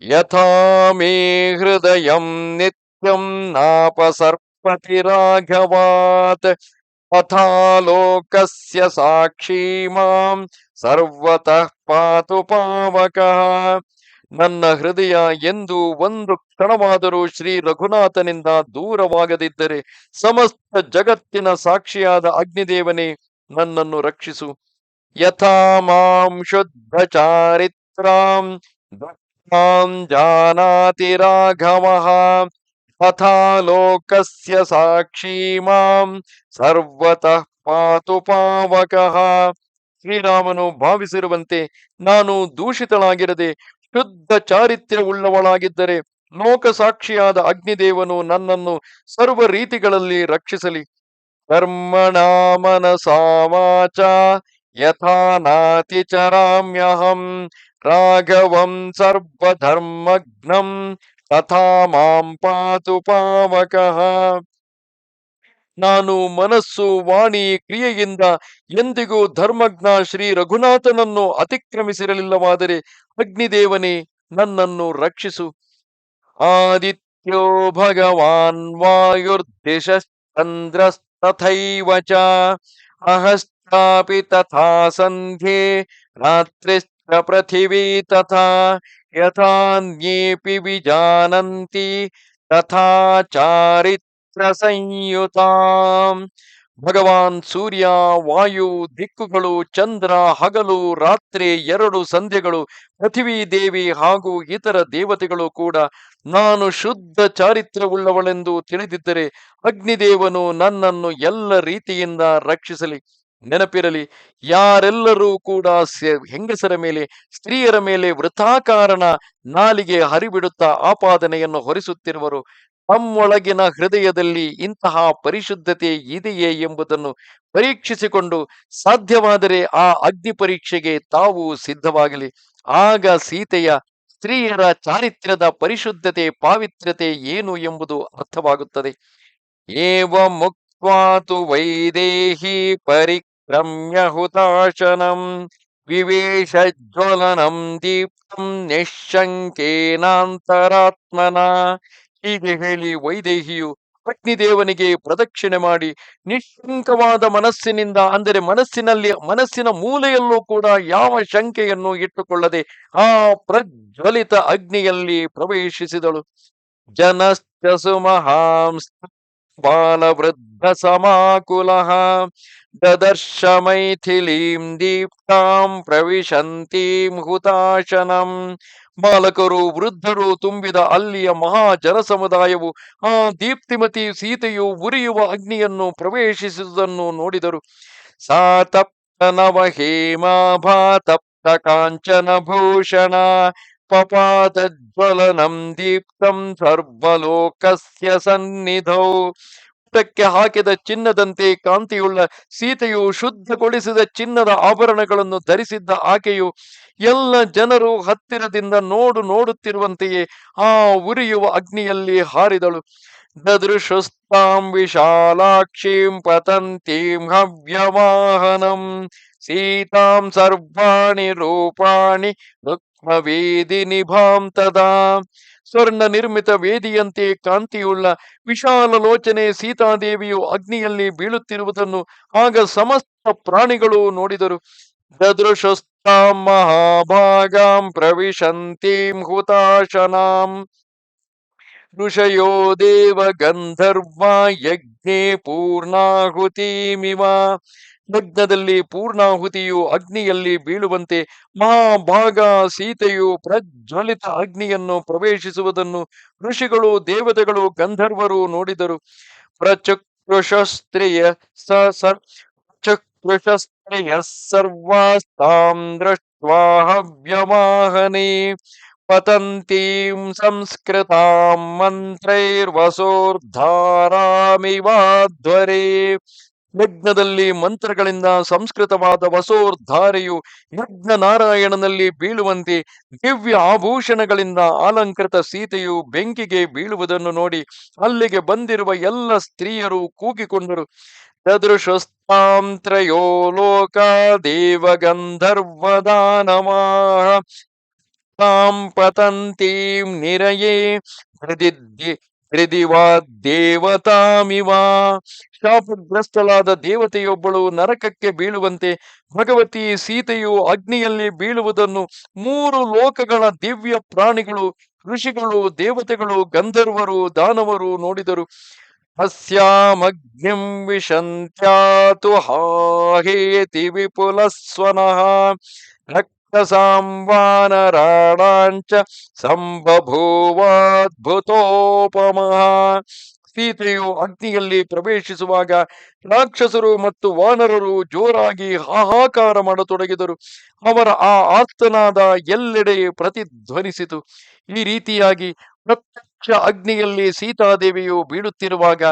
ಯಥಾ ಮೇ ಹೃದಯಂ ನಿತ್ಯಂ ನಾಪಸರ್ಪತಿ ತಥಾ ಲೋಕಸ್ಯ ಸಾಕ್ಷಿ ಮಾಂ ಸರ್ವತಃ ಪಾತು ಪಾವಕ ನನ್ನ ಹೃದಯ ಎಂದು ಒಂದು ಕ್ಷಣವಾದರೂ ಶ್ರೀ ರಘುನಾಥನಿಂದ ದೂರವಾಗದಿದ್ದರೆ ಸಮಸ್ತ ಜಗತ್ತಿನ ಸಾಕ್ಷಿಯಾದ ಅಗ್ನಿದೇವನೇ ನನ್ನನ್ನು ರಕ್ಷಿಸು. ಯಥಾ ಮಾಂ ಶುದ್ಧ ಚಾರಿತ್ರಾಂ ಜಾನಾತಿ ರಾಘವಃ. ಲೋಕಸ್ಯ ಸಾಕ್ಷಿ ಮಾಂ ಸರ್ವತಃ ಪಾತು ಪಾವಕಃ ಶ್ರೀರಾಮನು ಭಾವಿಸಿರುವಂತೆ ನಾನು ದೂಷಿತಳಾಗಿರದೆ ಶುದ್ಧ ಚಾರಿತ್ರ್ಯವುಳ್ಳವಳಾಗಿದ್ದರೆ ಲೋಕ ಸಾಕ್ಷಿಯಾದ ಅಗ್ನಿದೇವನು ನನ್ನನ್ನು ಸರ್ವ ರೀತಿಗಳಲ್ಲಿ ರಕ್ಷಿಸಲಿ। ಕರ್ಮಣ ಸಾಮಾಚ ಯಥಾನಾತಿಚರಾಮ್ಯಹಂ ಯಥಾ ನಾತಿ ರಾಘವಂ ಸರ್ವಧರ್ಮಗ್ನಂ ತಥಾ ಮಾಂ ಪಾತು ಪಾವಕಃ. ನಾನು ಮನಸ್ಸು ವಾಣಿ ಕ್ರಿಯೆಯಿಂದ ಎಂದಿಗೂ ಧರ್ಮಜ್ಞ ಶ್ರೀ ರಘುನಾಥನನ್ನು ಅತಿಕ್ರಮಿಸಿರಲಿಲ್ಲವಾದರೆ ಅಗ್ನಿದೇವನೇ ನನ್ನನ್ನು ರಕ್ಷಿಸು. ಆದಿತ್ಯೋ ಭಗವಾನ್ ವಾಯುರ್ದಿಶ ಚಂದ್ರ ಚ. ಅಹಶ್ಚಾಪಿ ತಥಾ ಸಂಧ್ಯೆ. ರಾತ್ರಿಶ್ಚ ಪೃಥಿವೀ ತಥಾ ಯಥಾನ್ಯೇಪಿ ವಿಜಾನಂತಿ ತಥಾ ಸಂಯುತಾಂ ಭಗವಾನ್ ಸೂರ್ಯ ವಾಯು ದಿಕ್ಕುಗಳು ಚಂದ್ರ ಹಗಲು, ರಾತ್ರಿ ಎರಡು ಸಂಧ್ಯೆಗಳು, ಪೃಥಿವಿ ದೇವಿ ಹಾಗೂ ಇತರ ದೇವತೆಗಳು ಕೂಡ ನಾನು ಶುದ್ಧ ಚಾರಿತ್ರವುಳ್ಳವಳೆಂದು ತಿಳಿದಿದ್ದರೆ ಅಗ್ನಿದೇವನು ನನ್ನನ್ನು ಎಲ್ಲ ರೀತಿಯಿಂದ ರಕ್ಷಿಸಲಿ. ನೆನಪಿರಲಿ, ಯಾರೆಲ್ಲರೂ ಕೂಡ ಹೆಂಗಸರ ಮೇಲೆ, ಸ್ತ್ರೀಯರ ಮೇಲೆ ವೃಥಾಕಾರಣ ನಾಲಿಗೆ ಹರಿಬಿಡುತ್ತಾ ಆಪಾದನೆಯನ್ನು ಹೊರಿಸುತ್ತಿರುವರು. ತಮ್ಮೊಳಗಿನ ಹೃದಯದಲ್ಲಿ ಇಂತಹ ಪರಿಶುದ್ಧತೆ ಇದೆಯೇ ಎಂಬುದನ್ನು ಪರೀಕ್ಷಿಸಿಕೊಂಡು ಸಾಧ್ಯವಾದರೆ ಆ ಅಗ್ನಿ ಪರೀಕ್ಷೆಗೆ ತಾವು ಸಿದ್ಧವಾಗಲಿ. ಆಗ ಸೀತೆಯ ಸ್ತ್ರೀಯರ ಚಾರಿತ್ರ್ಯದ ಪರಿಶುದ್ಧತೆ, ಪಾವಿತ್ರ್ಯತೆ ಏನು ಎಂಬುದು ಅರ್ಥವಾಗುತ್ತದೆ. ಏವ ಮುಕ್ವಾತು ವೈದೇಹಿ ಪರಿಕ್ರಮ್ಯ ಹುತಾಶನಂ ವಿವೇಶಜ್ವಲನಂ ದೀಪ್ತಂ ನಿಶಂಕೇನಾಂತರಾತ್ಮನ ಹೀಗೆ ಹೇಳಿ ವೈದೇಹಿಯು ಅಗ್ನಿದೇವನಿಗೆ ಪ್ರದಕ್ಷಿಣೆ ಮಾಡಿ ನಿಶಂಕವಾದ ಮನಸ್ಸಿನಿಂದ, ಅಂದರೆ ಮನಸ್ಸಿನಲ್ಲಿ, ಮನಸ್ಸಿನ ಮೂಲೆಯಲ್ಲೂ ಕೂಡ ಯಾವ ಶಂಕೆಯನ್ನು ಇಟ್ಟುಕೊಳ್ಳದೆ ಆ ಪ್ರಜ್ವಲಿತ ಅಗ್ನಿಯಲ್ಲಿ ಪ್ರವೇಶಿಸಿದಳು. ಜನಶ್ಚ ಸುಮಹಾಂಸ್ ಸಮಾಕುಲಃ ದದರ್ಶ ಮೈಥಿಲೀಂ ದೀಪ್ತಾಂ ಪ್ರವಿಶಂತೀಂ ಹುತಾಶನಂ ಬಾಲಕರು, ವೃದ್ಧರು ತುಂಬಿದ ಅಲ್ಲಿಯ ಮಹಾ ಜನಸಮುದಾಯವು ಆ ದೀಪ್ತಿಮತಿ ಸೀತೆಯು ಉರಿಯುವ ಅಗ್ನಿಯನ್ನು ಪ್ರವೇಶಿಸುವುದನ್ನು ನೋಡಿದರು. ಸಾ ತಪ್ತ ನವ ಹೇಮಾಭಾ ತಪ್ತ ಕಾಂಚನ ಭೂಷಣ ಪಪಾತ ಜ್ವಲನಂ ದೀಪ್ತಂ ಸರ್ವಲೋಕಸ್ಯ ಸನ್ನಿಧೌ ಪುಟಕ್ಕೆ ಹಾಕಿದ ಚಿನ್ನದಂತೆ ಕಾಂತಿಯುಳ್ಳ ಸೀತೆಯು ಶುದ್ಧಗೊಳಿಸಿದ ಚಿನ್ನದ ಆಭರಣಗಳನ್ನು ಧರಿಸಿದ್ದ ಆಕೆಯು ಎಲ್ಲ ಜನರು ಹತ್ತಿರದಿಂದ ನೋಡು ನೋಡುತ್ತಿರುವಂತೆಯೇ ಆ ಉರಿಯುವ ಅಗ್ನಿಯಲ್ಲಿ ಹಾರಿದಳು. ದದೃಶುಸ್ತಾಂ ವಿಶಾಲಾಕ್ಷೀಂ ಪತಂತೀಂ ಹವ್ಯವಾಹನಂ ಸೀತಾಂ ಸರ್ವಾಣಿ ರೂಪಾಣಿ ರುಕ್ಮವೇದಿ ನಿಭಾಂ ತದಾ ಸ್ವರ್ಣ ನಿರ್ಮಿತ ವೇದಿಯಂತೆ ಕಾಂತಿಯುಳ್ಳ ವಿಶಾಲ ಲೋಚನೆ ಸೀತಾದೇವಿಯು ಅಗ್ನಿಯಲ್ಲಿ ಬೀಳುತ್ತಿರುವುದನ್ನು ಆಗ ಸಮಸ್ತ ಪ್ರಾಣಿಗಳು ನೋಡಿದರು. ದದೃಶಸ್ತಾಂ ಮಹಾಭಾಗಾಂ ಪ್ರವಿಶಂತೀಂ ಹುತಾಶನಾಂ। ಋಷಯೋ ದೇವ ಗಂಧರ್ವ ಯಜ್ಞೆ ಪೂರ್ಣಾಹುತಿಮಿವ. ಯಜ್ಞದಲ್ಲಿ ಪೂರ್ಣಾಹುತಿಯು ಅಗ್ನಿಯಲ್ಲಿ ಬೀಳುವಂತೆ ಮಹಾಭಾಗ ಸೀತೆಯು ಪ್ರಜ್ವಲಿತ ಅಗ್ನಿಯನ್ನು ಪ್ರವೇಶಿಸುವುದನ್ನು ಋಷಿಗಳು, ದೇವತೆಗಳು, ಗಂಧರ್ವರು ನೋಡಿದರು. ಪ್ರಚಕ್ರುಷಸ್ತ್ರಿಯ ಸ ಚಕ್ರಶಸ್ತ್ರಿಯ ಸರ್ವಾಸ್ತಾಂ ಹವ್ಯವಾಹನೆ ಪತಂತೀಂ ಸಂಸ್ಕೃತಾಂ ಮಂತ್ರೈರ್ವಸೋರ್ಧಾರಾಮಿವಾಧ್ವರೇ ಯಜ್ಞದಲ್ಲಿ ಮಂತ್ರಗಳಿಂದ ಸಂಸ್ಕೃತವಾದ ವಸೋರ್ಧಾರೆಯು ಯಜ್ಞ ನಾರಾಯಣನಲ್ಲಿ ಬೀಳುವಂತೆ ದಿವ್ಯ ಆಭೂಷಣಗಳಿಂದ ಅಲಂಕೃತ ಸೀತೆಯು ಬೆಂಕಿಗೆ ಬೀಳುವುದನ್ನು ನೋಡಿ ಅಲ್ಲಿಗೆ ಬಂದಿರುವ ಎಲ್ಲ ಸ್ತ್ರೀಯರು ಕೂಗಿಕೊಂಡರು. ತ್ರಯೋ ಲೋಕ ದೇವಗಂಧರ್ವದಾನಮಾಹ. ತಾಂ ಪತಂತೀಂ ನಿರಯೇ ಹೃದಿದ್ದಿ ಹೃದಿವಾ ದೇವತಾಮಿವ ಶಾಪಗ್ರಸ್ತಳಾದ ದೇವತೆಯೊಬ್ಬಳು ನರಕಕ್ಕೆ ಬೀಳುವಂತೆ ಭಗವತಿ ಸೀತೆಯು ಅಗ್ನಿಯಲ್ಲಿ ಬೀಳುವುದನ್ನು ಮೂರು ಲೋಕಗಳ ದಿವ್ಯ ಪ್ರಾಣಿಗಳು, ಋಷಿಗಳು, ದೇವತೆಗಳು, ಗಂಧರ್ವರು, ದಾನವರು ನೋಡಿದರು. ಹಸ್ಯಾಮಗ್ನಿಂ ವಿಶಂತ್ಯಾತು ಹಾಹೇತಿ ವಿಪುಲಸ್ವನಃ ರಕ್ತಸಾಂವಾನರಾಣಾಂಚ ಸಂಬಭೂವಾದ್ಭುತೋಪಮಃ ಸೀತೆಯು ಅಗ್ನಿಯಲ್ಲಿ ಪ್ರವೇಶಿಸುವಾಗ ರಾಕ್ಷಸರು ಮತ್ತು ವಾನರರು ಜೋರಾಗಿ ಹಾಹಾಕಾರ ಮಾಡತೊಡಗಿದರು. ಅವರ ಆ ಆರ್ತನಾದ ಎಲ್ಲೆಡೆ ಪ್ರತಿಧ್ವನಿಸಿತು. ಈ ರೀತಿಯಾಗಿ ಪ್ರತ್ಯಕ್ಷ ಅಗ್ನಿಯಲ್ಲಿ ಸೀತಾದೇವಿಯು ಬೀಳುತ್ತಿರುವಾಗ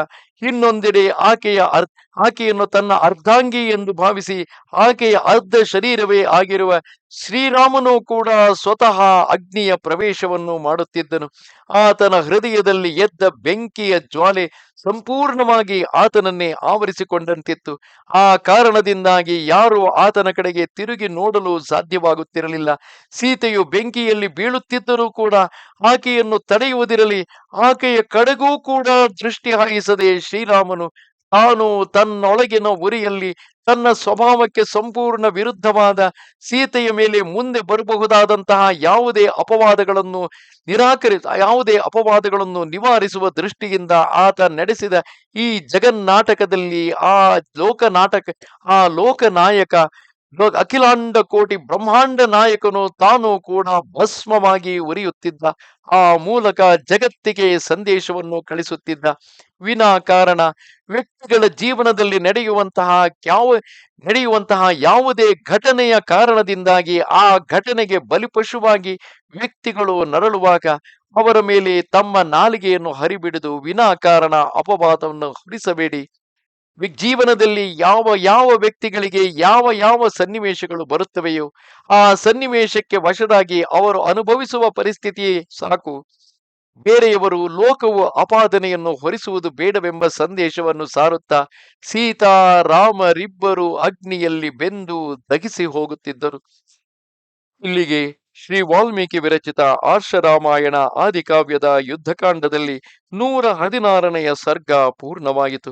ಇನ್ನೊಂದೆಡೆ ಆಕೆಯ ಅರ್, ಆಕೆಯನ್ನು ತನ್ನ ಅರ್ಧಾಂಗಿ ಎಂದು ಭಾವಿಸಿ ಆಕೆಯ ಅರ್ಧ ಶರೀರವೇ ಆಗಿರುವ ಶ್ರೀರಾಮನು ಕೂಡ ಸ್ವತಃ ಅಗ್ನಿಯ ಪ್ರವೇಶವನ್ನು ಮಾಡುತ್ತಿದ್ದನು. ಆತನ ಹೃದಯದಲ್ಲಿ ಎದ್ದ ಬೆಂಕಿಯ ಜ್ವಾಲೆ ಸಂಪೂರ್ಣವಾಗಿ ಆತನನ್ನೇ ಆವರಿಸಿಕೊಂಡಂತಿತ್ತು. ಆ ಕಾರಣದಿಂದಾಗಿ ಯಾರು ಆತನ ಕಡೆಗೆ ತಿರುಗಿ ನೋಡಲು ಸಾಧ್ಯವಾಗುತ್ತಿರಲಿಲ್ಲ. ಸೀತೆಯು ಬೆಂಕಿಯಲ್ಲಿ ಬೀಳುತ್ತಿದ್ದರೂ ಕೂಡ ಆಕೆಯನ್ನು ತಡೆಯುವುದಿರಲಿ, ಆಕೆಯ ಕಡೆಗೂ ಕೂಡ ದೃಷ್ಟಿ ಹಾಯಿಸದೆ ಶ್ರೀರಾಮನು, ತಾನು ತನ್ನೊಳಗಿನ ಉರಿಯಲ್ಲಿ ತನ್ನ ಸ್ವಭಾವಕ್ಕೆ ಸಂಪೂರ್ಣ ವಿರುದ್ಧವಾದ ಸೀತೆಯ ಮೇಲೆ ಮುಂದೆ ಬರಬಹುದಾದಂತಹ ಯಾವುದೇ ಅಪವಾದಗಳನ್ನು ನಿರಾಕರಿ, ಯಾವುದೇ ಅಪವಾದಗಳನ್ನು ನಿವಾರಿಸುವ ದೃಷ್ಟಿಯಿಂದ ಆತ ನಡೆಸಿದ ಈ ಜಗನ್ನಾಟಕದಲ್ಲಿ ಆ ಲೋಕನಾಟಕ, ಆ ಲೋಕನಾಯಕ ಅಖಿಲಾಂಡ ಕೋಟಿ ಬ್ರಹ್ಮಾಂಡ ನಾಯಕನು ತಾನು ಕೂಡ ಭಸ್ಮವಾಗಿ ಉರಿಯುತ್ತಿದ್ದ, ಆ ಮೂಲಕ ಜಗತ್ತಿಗೆ ಸಂದೇಶವನ್ನು ಕಳಿಸುತ್ತಿದ್ದ. ವಿನಾಕಾರಣ ವ್ಯಕ್ತಿಗಳ ಜೀವನದಲ್ಲಿ ನಡೆಯುವಂತಹ ಯಾವ ನಡೆಯುವಂತಹ ಯಾವುದೇ ಘಟನೆಯ ಕಾರಣದಿಂದಾಗಿ ಆ ಘಟನೆಗೆ ಬಲಿಪಶುವಾಗಿ ವ್ಯಕ್ತಿಗಳು ನರಳುವಾಗ ಅವರ ಮೇಲೆ ತಮ್ಮ ನಾಲಿಗೆಯನ್ನು ಹರಿಬಿಡಿದು ವಿನಾಕಾರಣ ಅಪವಾದವನ್ನು ಹೊರಿಸಬೇಡಿ. ಜೀವನದಲ್ಲಿ ಯಾವ ಯಾವ ವ್ಯಕ್ತಿಗಳಿಗೆ ಯಾವ ಯಾವ ಸನ್ನಿವೇಶಗಳು ಬರುತ್ತವೆಯೋ ಆ ಸನ್ನಿವೇಶಕ್ಕೆ ವಶದಾಗಿ ಅವರು ಅನುಭವಿಸುವ ಪರಿಸ್ಥಿತಿ ಸಾಕು. ಬೇರೆಯವರು ಲೋಕವು ಅಪಾದನೆಯನ್ನು ಹೊರಿಸುವುದು ಬೇಡವೆಂಬ ಸಂದೇಶವನ್ನು ಸಾರುತ್ತಾ ಸೀತಾ ರಾಮರಿಬ್ಬರು ಅಗ್ನಿಯಲ್ಲಿ ಬೆಂದು ದಗಿಸಿ ಹೋಗುತ್ತಿದ್ದರು. ಇಲ್ಲಿಗೆ ಶ್ರೀ ವಾಲ್ಮೀಕಿ ವಿರಚಿತ ಆರ್ಷರಾಮಾಯಣ ಆದಿಕಾವ್ಯದ ಯುದ್ಧಕಾಂಡದಲ್ಲಿ ನೂರ ಹದಿನಾರನೆಯ ಸರ್ಗ ಪೂರ್ಣವಾಯಿತು.